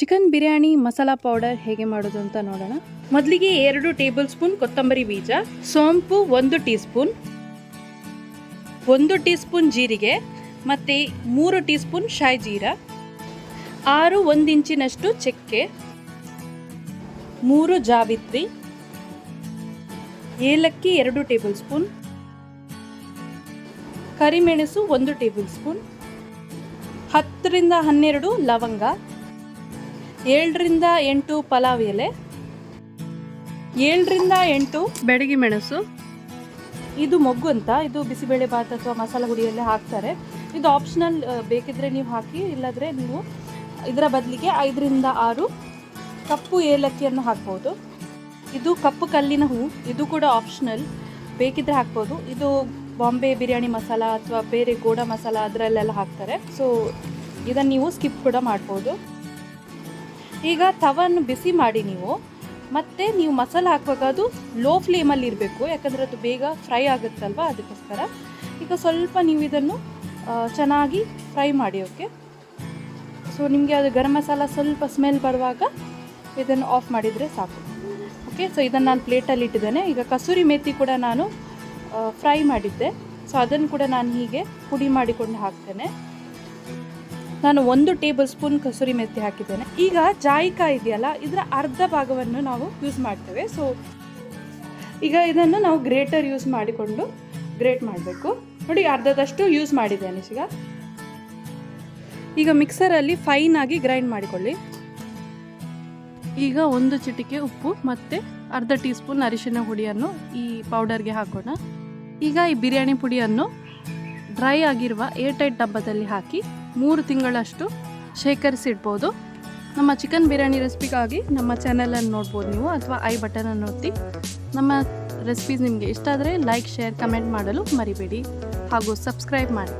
Chicken biryani, masala powder ಹೇಗೆ ಮಾಡೋದು ಅಂತ ನೋಡೋಣ. ಮೊದಲಿಗೆ ಎರಡು ಟೇಬಲ್ ಸ್ಪೂನ್ ಕೊತ್ತಂಬರಿ ಬೀಜ, ಸೋಂಪು ಒಂದು ಟೀ ಸ್ಪೂನ್ ಒಂದು ಟೀ ಸ್ಪೂನ್ ಜೀರಿಗೆ ಮತ್ತು ಮೂರು ಟೀ ಸ್ಪೂನ್ ಶಾಯಿ ಜೀರ, ಆರು ಒಂದು ಇಂಚಿನಷ್ಟು ಚಕ್ಕೆ, ಮೂರು ಜಾವಿತ್ರಿ, ಏಲಕ್ಕಿ ಎರಡು ಟೇಬಲ್ ಸ್ಪೂನ್, ಕರಿಮೆಣಸು ಒಂದು ಟೇಬಲ್ ಸ್ಪೂನ್, ಹತ್ತರಿಂದ ಹನ್ನೆರಡು ಲವಂಗ ಏಳರಿಂದ ಎಂಟು ಪಲಾವ್ ಎಲೆ ಏಳರಿಂದ ಎಂಟು ಬೆಡಗಿ ಮೆಣಸು. ಇದು ಮೊಗ್ಗು ಅಂತ ಇದು ಬಿಸಿಬೇಳೆ ಭಾತ್ ಅಥವಾ ಮಸಾಲ ಹುಡಿಯಲ್ಲೇ ಹಾಕ್ತಾರೆ. ಇದು ಆಪ್ಷನಲ್ ಬೇಕಿದ್ರೆ ನೀವು ಹಾಕಿ ಇಲ್ಲಾಂದರೆ ನೀವು ಇದರ ಬದಲಿಗೆ ಐದರಿಂದ ಆರು ಕಪ್ಪು ಏಲಕ್ಕಿಯನ್ನು ಹಾಕ್ಬೋದು. ಇದು ಕಪ್ಪು ಕಲ್ಲಿನ ಹೂ ಇದು ಕೂಡ ಆಪ್ಷನಲ್ ಬೇಕಿದ್ರೆ ಹಾಕ್ಬೋದು. ಇದು ಬಾಂಬೆ ಬಿರಿಯಾನಿ ಮಸಾಲ ಅಥವಾ ಬೇರೆ ಗೋಡ ಮಸಾಲ ಅದರಲ್ಲೆಲ್ಲ ಹಾಕ್ತಾರೆ. ಸೊ ಇದನ್ನು ನೀವು ಸ್ಕಿಪ್ ಕೂಡ ಮಾಡ್ಬೋದು. ಈಗ ತವನ್ನು ಬಿಸಿ ಮಾಡಿ ನೀವು, ಮತ್ತೆ ನೀವು ಮಸಾಲೆ ಹಾಕುವಾಗ ಅದು ಲೋ ಫ್ಲೇಮಲ್ಲಿ ಇರಬೇಕು, ಯಾಕಂದರೆ ಅದು ಬೇಗ ಫ್ರೈ ಆಗುತ್ತಲ್ವ ಅದಕ್ಕೋಸ್ಕರ. ಈಗ ಸ್ವಲ್ಪ ನೀವು ಇದನ್ನು ಚೆನ್ನಾಗಿ ಫ್ರೈ ಮಾಡಿ ಓಕೆ ಸೊ ನಿಮಗೆ ಅದು ಗರಂ ಮಸಾಲ ಸ್ವಲ್ಪ ಸ್ಮೆಲ್ ಬರುವಾಗ ಇದನ್ನು ಆಫ್ ಮಾಡಿದರೆ ಸಾಕು ಓಕೆ ಸೊ ಇದನ್ನು ನಾನು ಪ್ಲೇಟಲ್ಲಿ ಇಟ್ಟಿದ್ದೇನೆ. ಈಗ ಕಸೂರಿ ಮೇಥಿ ಕೂಡ ನಾನು ಫ್ರೈ ಮಾಡಿದ್ದೆ. ಸೊ ಅದನ್ನು ಕೂಡ ನಾನು ಹೀಗೆ ಪುಡಿ ಮಾಡಿಕೊಂಡು ಹಾಕ್ತೇನೆ. ನಾನು ಒಂದು ಟೇಬಲ್ ಸ್ಪೂನ್ ಕಸೂರಿ ಮೆತ್ತಿ ಹಾಕಿದ್ದೇನೆ. ಈಗ ಜಾಯಿಕಾಯಿ ಇದೆಯಲ್ಲ, ಇದರ ಅರ್ಧ ಭಾಗವನ್ನು ನಾವು ಯೂಸ್ ಮಾಡ್ತೇವೆ. ಸೊ ಈಗ ಇದನ್ನು ನಾವು ಗ್ರೇಟರ್ ಯೂಸ್ ಮಾಡಿಕೊಂಡು ಗ್ರೇಟ್ ಮಾಡಬೇಕು. ನೋಡಿ, ಅರ್ಧದಷ್ಟು ಯೂಸ್ ಮಾಡಿದ್ದೇನೆ ಈಗ. ಈಗ ಮಿಕ್ಸರಲ್ಲಿ ಫೈನ್ ಆಗಿ ಗ್ರೈಂಡ್ ಮಾಡಿಕೊಳ್ಳಿ. ಈಗ ಒಂದು ಚಿಟಿಕೆ ಉಪ್ಪು ಮತ್ತು ಅರ್ಧ ಟೀ ಸ್ಪೂನ್ ಅರಿಶಿನ ಹುಡಿಯನ್ನು ಈ ಪೌಡರ್ಗೆ ಹಾಕೋಣ. ಈಗ ಈ ಬಿರಿಯಾನಿ ಪುಡಿಯನ್ನು ಡ್ರೈ ಆಗಿರುವ ಏರ್ ಟೈಟ್ ಡಬ್ಬದಲ್ಲಿ ಹಾಕಿ ಮೂರು ತಿಂಗಳಷ್ಟು ಶೇಖರಿಸಿಡ್ಬೋದು. ನಮ್ಮ ಚಿಕನ್ ಬಿರಿಯಾನಿ ರೆಸಿಪಿಗಾಗಿ ನಮ್ಮ ಚಾನಲನ್ನು ನೋಡ್ಬೋದು ನೀವು ಅಥವಾ ಐ ಬಟನನ್ನು ಒತ್ತಿ. ನಮ್ಮ ರೆಸಿಪೀಸ್ ನಿಮಗೆ ಇಷ್ಟ ಆದರೆ ಲೈಕ್, ಶೇರ್, ಕಮೆಂಟ್ ಮಾಡಲು ಮರಿಬೇಡಿ ಹಾಗೂ ಸಬ್ಸ್ಕ್ರೈಬ್ ಮಾಡಿ.